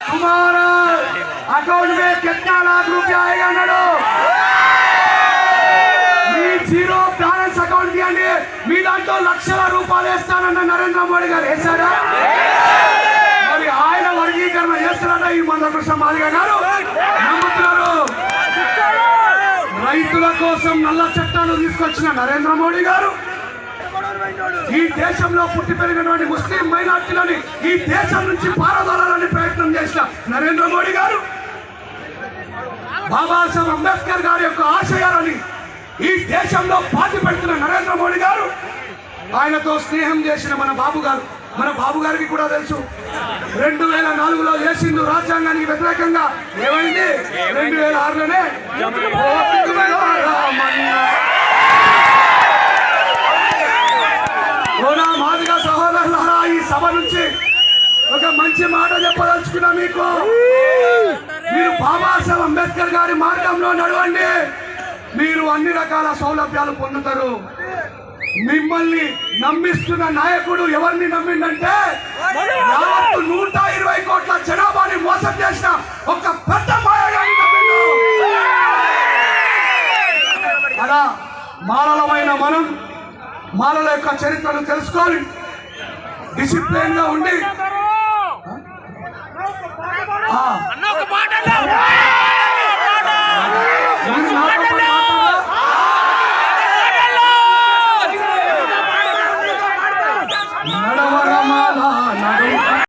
तुम्हारा अकाउंट में कितना लाख रुपया आएगा అన్నాడు మీ జీరో బ్యాలెన్స్ అకౌంట్ తీయండి మీ దాంట్లో లక్షల రూపాయలు వేస్తానన్న నరేంద్ర మోడీ గారు వేశారా మరి ఆయన వర్గీకరణ చేస్తారన్న ఈ మందకృష్ణ మాదిగ గారు నమ్ముతున్నారు రైతుల కోసం నల్ల చట్టాలు తీసుకొచ్చిన నరేంద్ర మోడీ గారు ఈ దేశంలో పుట్టి పెరిగినటువంటి ముస్లిం మైనార్టీలని ఈ దేశం నుంచి పారదోలాలని ప్రయత్నం చేసిన నరేంద్ర మోడీ గారు బాబాసాహెబ్ అంబేద్కర్ గారి యొక్క ఆశయాలని ఈ దేశంలో పాతి పెడుతున్న నరేంద్ర మోడీ గారు ఆయనతో స్నేహం చేసిన మన బాబు గారు మన బాబు గారికి కూడా తెలుసు. రెండు వేల నాలుగులో చేసిండు రాజ్యాంగానికి వ్యతిరేకంగా ఏమైంది? రెండు వేల ఆరులోనే మాదిగా సహోదరులారా ఈ సభ నుంచి ఒక మంచి మాట చెప్పదలుచుకున్నా మీకు. మీరు బాబాసాహెబ్ అంబేద్కర్ గారి మార్గంలో నడవండి. మీరు అన్ని రకాల సౌలభ్యాలు పొందుతారు. మిమ్మల్ని నమ్మిస్తున్న నాయకుడు ఎవరిని నమ్మిండంటే యావత్తు నూట ఇరవై కోట్ల జనాభాని మోసం చేసిన ఒక పెద్ద మాయగాని నమ్మిండు. అలా మాలలమైన మనం మాలల యొక్క చరిత్రను తెలుసుకోవాలి డిసిప్లిన్గా ఉండి நடவரமாலா நடை